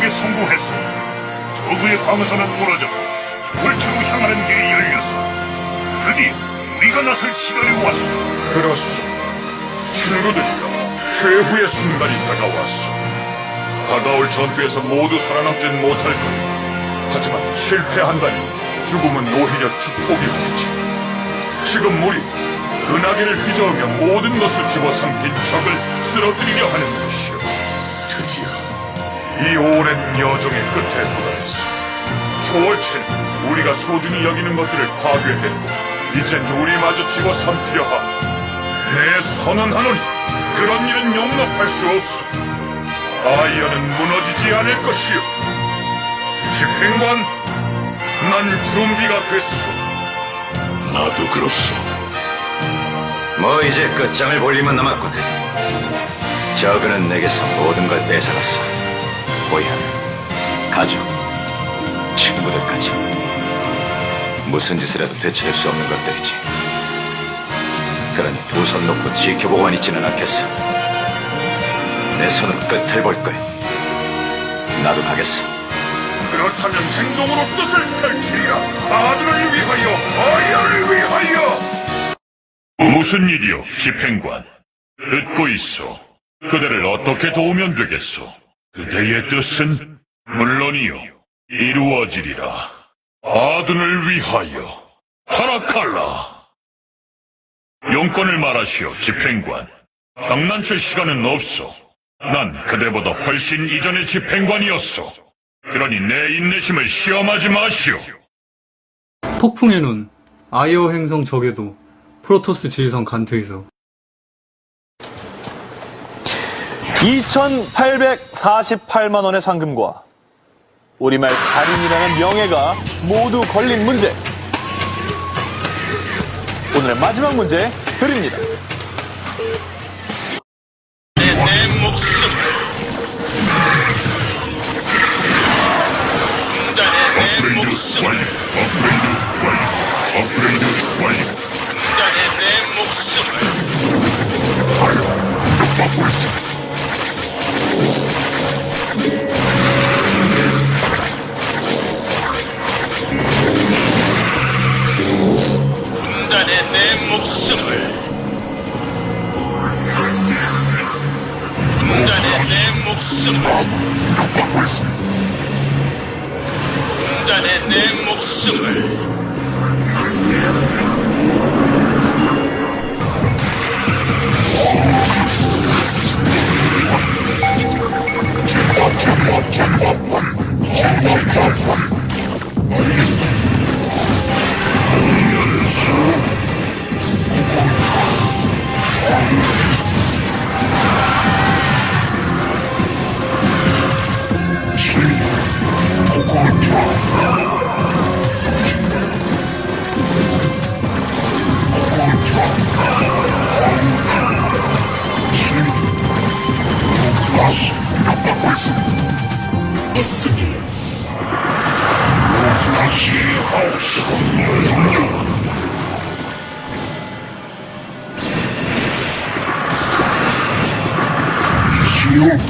전투에 성공했어. 적의 방어선은 무너져 초월체로 향하는 길이 열렸어. 드디어 우리가 나설 시간이 왔어. 그렇소. 친구들이여, 최후의 순간이 다가왔어. 다가올 전투에서 모두 살아남진 못할 거야. 하지만 실패한다니 죽음은 오히려 축복이었지. 지금 우리 은하계를 휘저으며 모든 것을 집어삼킨 적을 쓰러뜨리려 하는 것이오. 이 오랜 여정의 끝에 도달했어. 초월체는 우리가 소중히 여기는 것들을 파괴했고 이젠 우리마저 집어삼키려 하고 내 선언하노니 그런 일은 용납할 수 없어. 아이언은 무너지지 않을 것이오. 집행관, 난 준비가 됐어. 나도 그렇소. 뭐 이제 끝장을 볼 일만 남았군. 저그는 내게서 모든 걸 뺏어갔어. 고향, 가족, 친구들까지. 무슨 짓을 해도 되찾을 수 없는 것들이지. 그러니 두 손 놓고 지켜보고만 있지는 않겠어. 내 손은 끝을 볼 거야. 나도 가겠어. 그렇다면 행동으로 뜻을 펼치리라. 아들을 위하여, 아이언을 위하여. 무슨 일이오, 집행관? 듣고 있어. 그대를 어떻게 도우면 되겠소? 그대의 뜻은 물론이요 이루어지리라. 아둔을 위하여 타락할라. 용건을 말하시오, 집행관. 장난칠 시간은 없어. 난 그대보다 훨씬 이전의 집행관이었어. 그러니 내 인내심을 시험하지 마시오. 폭풍의 눈, 아이어 행성 적에도 프로토스 지휘선 간트에서 2,848만 원의 상금과 우리말 달인이라는 명예가 모두 걸린 문제. 오늘의 마지막 문제 드립니다. 내 목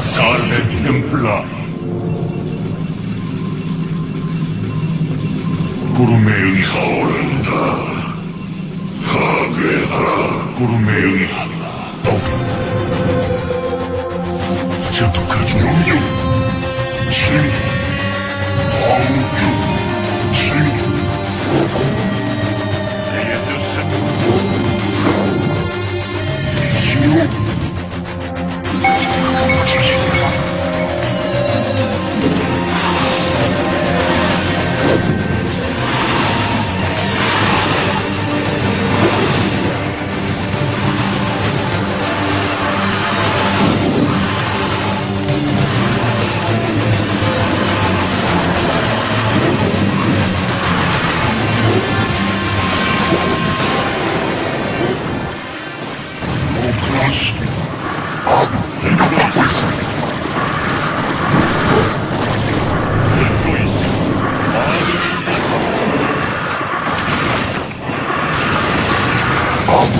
가사르의 템플라. 구름의 응타오른다. 파괴하라. 꾸르메 떡 전투카주 영영 진주 아우주 진주 자,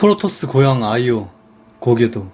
프로토스 고향 아이오 고개도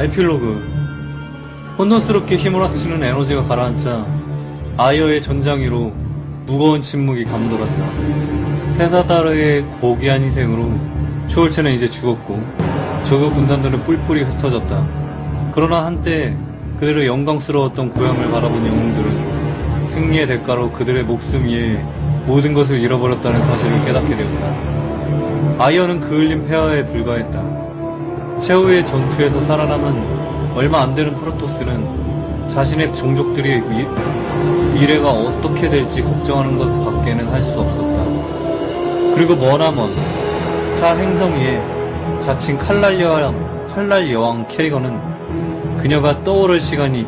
자 에필로그. 혼돈스럽게 합치는 에너지가 가라앉자 아이어의 전장 위로 무거운 침묵이 감돌았다. 테사다르의 고귀한 희생으로 초월체는 이제 죽었고 저그 군단들은 뿔뿔이 흩어졌다. 그러나 한때 그들의 영광스러웠던 고향을 바라본 영웅들은 승리의 대가로 그들의 목숨 위에 모든 것을 잃어버렸다는 사실을 깨닫게 되었다. 아이어는 그을린 폐하에 불과했다 최후의 전투에서 살아남은 얼마 안 되는 프로토스는 자신의 종족들의 미, 미래가 어떻게 될지 걱정하는 것 밖에는 할 수 없었다. 그리고 머나먼 자 행성 위에 자칭 칼날 여왕, 칼날 여왕 캐리건은 그녀가 떠오를 시간이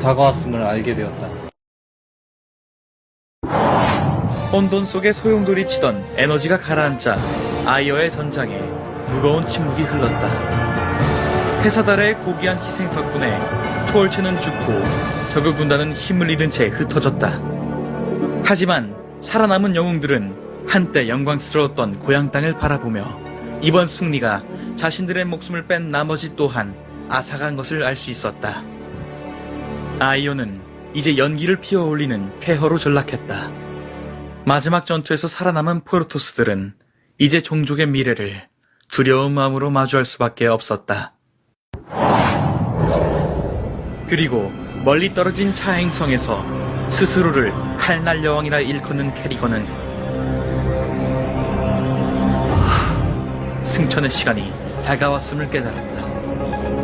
다가왔음을 알게 되었다. 혼돈 속에 소용돌이 치던 에너지가 가라앉자 아이어의 전장에 무거운 침묵이 흘렀다. 테사달의 고귀한 희생 덕분에 초월체는 죽고 적의 군단은 힘을 잃은 채 흩어졌다. 하지만 살아남은 영웅들은 한때 영광스러웠던 고향 땅을 바라보며 이번 승리가 자신들의 목숨을 뺀 나머지 또한 아사간 것을 알 수 있었다. 아이오는 이제 연기를 피어올리는 쾌허로 전락했다. 마지막 전투에서 살아남은 포르토스들은 이제 종족의 미래를 두려운 마음으로 마주할 수밖에 없었다. 그리고 멀리 떨어진 차행성에서 스스로를 칼날 여왕이라 일컫는 캐리건은 승천의 시간이 다가왔음을 깨달았다.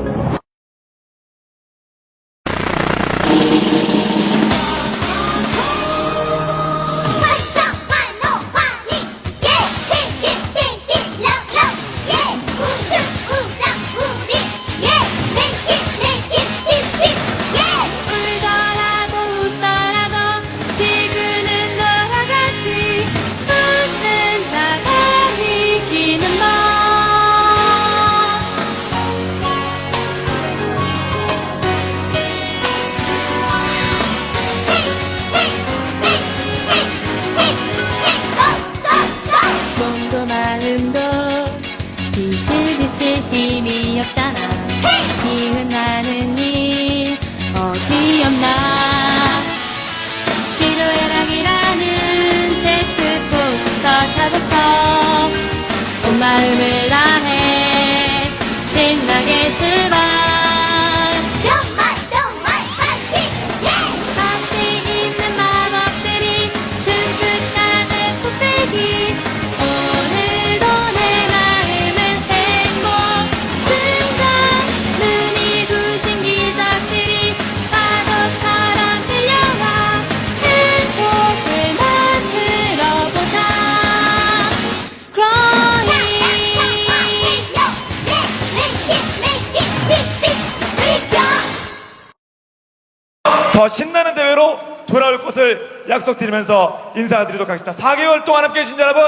더 신나는 대회로 돌아올 것을 약속드리면서 인사드리도록 하겠습니다. 4개월 동안 함께 해 주신 여러분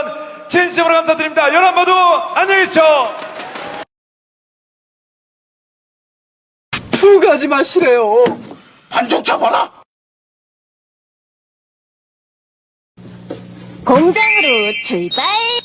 진심으로 감사드립니다. 여러분 모두 안녕히 계십시오. 두 가지 마시래요. 공장으로 출발